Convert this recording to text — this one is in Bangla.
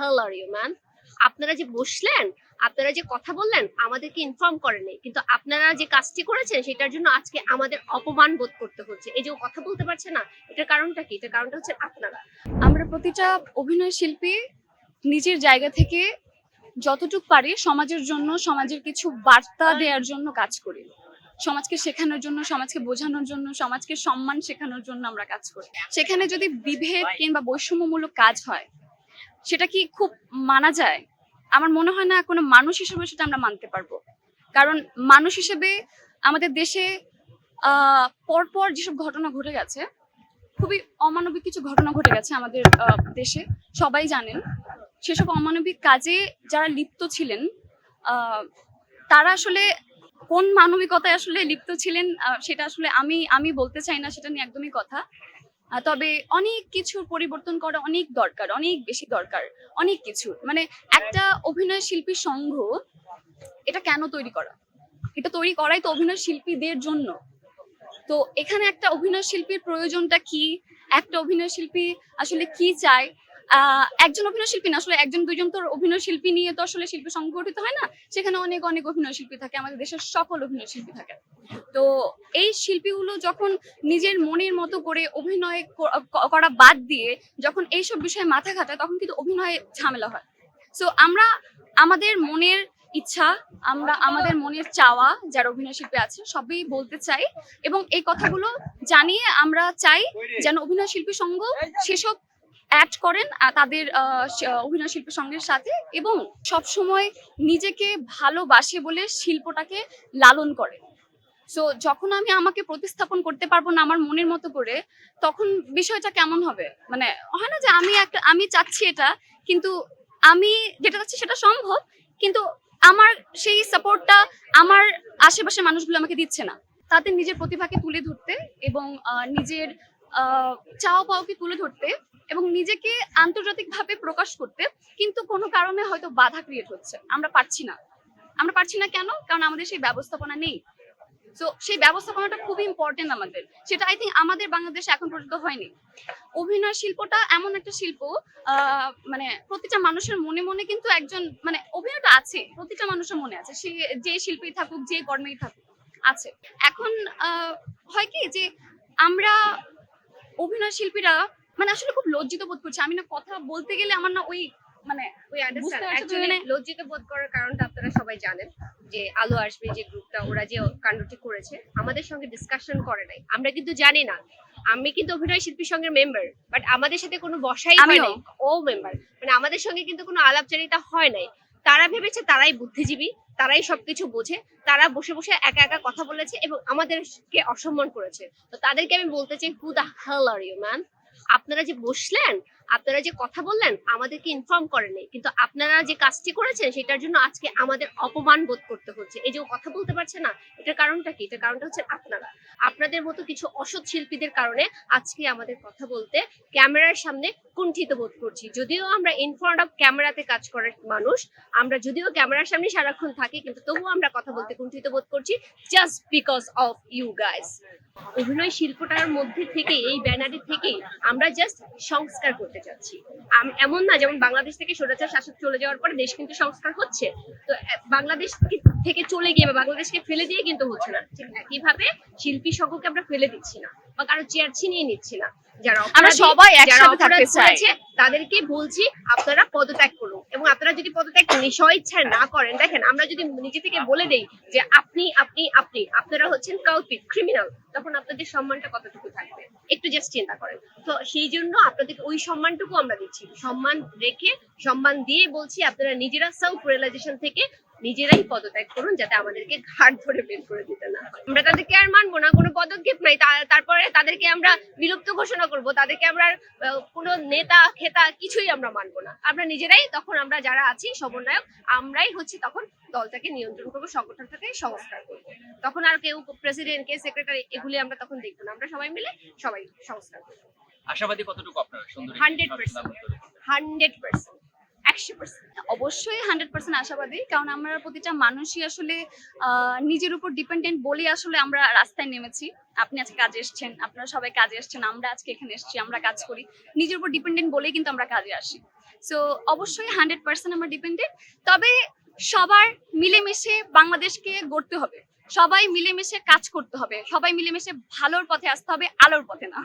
হেল আর ইউ ম্যান আপনারা যে বসলেন, আপনারা যে কথা বললেন, আমাদেরকে ইনফর্ম করেনি কিন্তু আপনারা যে কাজটি করেছেন, সেটার জন্য আজকে আমাদের অপমান বোধ করতে হচ্ছে। এই যে কথা বলতে পারছে না, এটার কারণটা কি? এটার কারণটা হচ্ছে আপনারা। আমরা প্রতিটা অভিনয় শিল্পী নিজের জায়গা থেকে যতটুক পারি সমাজের জন্য, সমাজের কিছু বার্তা দেওয়ার জন্য কাজ করি। সমাজকে শেখানোর জন্য, সমাজকে বোঝানোর জন্য, সমাজকে সম্মান শেখানোর জন্য আমরা কাজ করি। সেখানে যদি বিভেদ কিংবা বৈষম্যমূলক কাজ হয় সেটা কি খুব মানা যায়? আমার মনে হয় না কোনো মানুষ হিসেবে সেটা আমরা মানতে পারব। কারণ মানুষ হিসেবে আমাদের দেশে পরপর যেসব ঘটনা ঘটে গেছে, খুবই অমানবিক কিছু ঘটনা ঘটে গেছে আমাদের দেশে, সবাই জানেন। সেসব অমানবিক কাজে যারা লিপ্ত ছিলেন তারা আসলে কোন মানবিকতায় আসলে লিপ্ত ছিলেন সেটা আসলে আমি আমি বলতে চাই না, সেটা নিয়ে একদমই কথা। তবে অনেক কিছুর পরিবর্তন করা অনেক দরকার, অনেক বেশি দরকার, অনেক কিছু। মানে একটা অভিনয় শিল্পী সংঘ এটা কেন তৈরি করা? এটা তৈরি করাই তো অভিনয় শিল্পীদের জন্য। তো এখানে একটা অভিনয় শিল্পীর প্রয়োজনটা কি? একটা অভিনয় শিল্পী আসলে কি চায়? একজন অভিনয় শিল্পী না, আসলে একজন, দুইজন তো অভিনয় শিল্পী নিয়ে তো আসলে শিল্পী সংগঠিত হয় না, সেখানে অনেক অনেক অভিনয় শিল্পী থাকে, আমাদের দেশের সকল অভিনয় শিল্পী থাকে। তো এই শিল্পীগুলো যখন নিজের মনের মতো করে অভিনয় করা বাদ দিয়ে যখন এইসব বিষয়ে মাথা ঘাটায়, তখন কিন্তু অভিনয়ে ঝামেলা হয়। সো আমরা, আমাদের মনের ইচ্ছা, আমরা, আমাদের মনের চাওয়া, যারা অভিনয় শিল্পী আছে, সবই বলতে চাই এবং এই কথাগুলো জানিয়ে আমরা চাই যেন অভিনয় শিল্পী সংঘ সেসব অ্যাড করেন তাদের অভিনয় শিল্পী সংঘের সাথে এবং সব সময় নিজেকে ভালোবাসে বলে শিল্পটাকে লালন করে সো যখন আমি আমাকে প্রতিস্থাপন করতে পারব না আমার মনের মতো করে তখন বিষয়টা কেমন হবে? মানে হয় না যে আমি একটা আমি চাচ্ছি এটা কিন্তু আমি যেটা চাচ্ছি সেটা সম্ভব কিন্তু আমার সেই সাপোর্টটা আমার আশেপাশের মানুষগুলো আমাকে দিচ্ছে না। তাদের নিজের প্রতিভাকে তুলে ধরতে এবং নিজের আহ, চাওয়া পাওয়াকে তুলে ধরতে এবং নিজেকে আন্তর্জাতিকভাবে প্রকাশ করতে কিন্তু কোনো কারণে হয়তো বাধা ক্রিয়েট হচ্ছে। আমরা পারছি না। আমরা পারছি না কেন? কারণ আমাদের সেই ব্যবস্থাপনা নেই। তো সেই ব্যবস্থাপনাটা খুবই ইম্পর্টেন্ট আমাদের। সেটা আই থিঙ্ক আমাদের বাংলাদেশে এখন পর্যন্ত হয়নি। অভিনয় শিল্পটা এমন একটা শিল্প মানে প্রতিটা মানুষের মনে মনে কিন্তু একজন মানে অভিনয়টা আছে, প্রতিটা মানুষের মনে আছে। সে যে শিল্পী থাকুক, যে কর্মেই থাকুক, আছে। এখন হয় কি যে আমরা অভিনয় শিল্পীরা মানে আসলে খুব লজ্জিত বোধ করছি। আমি না কথা বলতে গেলে আমার না ওই মানে ওই অ্যাকচুয়ালি মানে- লজ্জিত বোধ করার কারণটা আপনারা সবাই জানেন যে আলো আসবে যে গ্রুপটা ওরা যে কাণ্ডটি করেছে আমাদের সঙ্গে ডিসকাশন করে নাই। আমরা কিন্তু জানি না। আমি কিন্তু অভিনয় শিল্পী সঙ্গের মেম্বার বাট আমাদের সাথে কোনো বসাই হয় ও মেম্বার মানে আমাদের সঙ্গে কিন্তু কোনো আলাপচারিতা হয় নাই। তারা ভেবেছে তারাই বুদ্ধিজীবী তারাই সবকিছু বোঝে তারা বসে বসে একা একা কথা বলেছে এবং আমাদেরকে অসম্মান করেছে। তো তাদেরকে আমি বলতে চাই হু দা হেল আর ইউ ম্যান আপনারা যে বসলেন, আপনারা যে কথা বললেন, আমাদেরকে ইনফর্ম করেনি কিন্তু আপনারা যে কাজটি করেছেন, সেটার জন্য আজকে আমাদের অপমান বোধ করতে হচ্ছে। এই যে কথা বলতে পারছে না, এটার কারণটা কি? এটার কারণটা হচ্ছে আপনারা। আপনাদের মতো কিছু অসৎ শিল্পীদের কারণে আজকে আমাদের কথা বলতে ক্যামেরার সামনে কুণ্ঠিত বোধ করছি। যদিও আমরা ইন ফ্রন্ট অফ ক্যামেরাতে কাজ করার মানুষ, আমরা যদিও ক্যামেরার সামনে সারাক্ষণ থাকি, কিন্তু তবুও আমরা কথা বলতে কুণ্ঠিত বোধ করছি just because of you guys অভিনয় শিল্পটার মধ্যে থেকে, এই ব্যানারে থেকে আমরা জাস্ট সংস্কার করতে চাচ্ছি এমন না যেমন বাংলাদেশ থেকে স্বৈরাচার শাসক চলে যাওয়ার পরে দেশ কিন্তু সংস্কার হচ্ছে। তো বাংলাদেশ থেকে চলে গিয়ে বা বাংলাদেশকে ফেলে দিয়ে কিন্তু হচ্ছে না। ঠিক একইভাবে শিল্পী সকলকে আমরা ফেলে দিচ্ছি না। বা কারও চেয়ার ছিনিয়ে নিচ্ছি না। যারা আমরা সবাই একসাথে থাকতে চাই। তাদেরকে বলছি আপনারা পদত্যাগ করুন। এবং আপনারা যদি পদত্যাগ স্বইচ্ছায় না করেন দেখেন আমরা যদি নিজে থেকে বলে দেই যে আপনি আপনি আপনি আপনারা হচ্ছেন কাউপিট ক্রিমিনাল তখন আপনাদের সম্মানটা কতটুকু থাকবে? একটু জাস্ট চিন্তা করেন। তো সেই জন্য আপনাদেরকে ওই সম্মানটুকু আমরা দিচ্ছি। সম্মান রেখে সম্মান দিয়ে বলছি আপনারা নিজেরা সেলফ রিয়েলাইজেশন থেকে নিজেরাই পদত্যাগ করুন যাতে আমাদেরকে ঘাট ধরে বের করে দিতে না হয়। আমরা তাদেরকে আর মানবো না কোনো পদক্ষেপ নাই। তারপরে তাদেরকে আমরা বিলুপ্ত ঘোষণা করব। তাদেরকে আমরা কোনো নেতা খেতা কিছুই আমরা মানবো না। আমরা নিজেরাই তখন আমরা যারা আছি সমন্বয়ক আমরাই হচ্ছে তখন দলটাকে নিয়ন্ত্রণ করব সংগঠনটাকে সংস্কার করব। তখন আর কেউ প্রেসিডেন্ট কে সেক্রেটারি এগুলি আমরা তখন দেখব না। আমরা সবাই মিলে সবাই সংস্কার করব। আশাবাদী কতটুকু আপনারা? সুন্দর 100% হান্ড্রেড পার্সেন্ট। একশো পার্সেন্ট অবশ্যই হান্ড্রেড পার্সেন্ট আশাবাদী, কারণ আমরা প্রতিটা মানুষই আসলে নিজের উপর ডিপেন্ডেন্ট বলেই আসলে আমরা রাস্তায় নেমেছি। আপনি আজকে কাজে এসেছেন, আপনারা সবাই কাজে এসেছেন, আমরা আজকে এখানে এসেছি, আমরা কাজ করি। নিজের উপর ডিপেন্ডেন্ট বলেই কিন্তু আমরা কাজে আসি। সো অবশ্যই হান্ড্রেড পার্সেন্ট আমরা ডিপেন্ডেন্ট তবে সবার মিলেমিশে বাংলাদেশকে গড়তে হবে। সবাই মিলেমিশে কাজ করতে হবে। সবাই মিলেমিশে ভালোর পথে আসতে হবে, আলোর পথে না।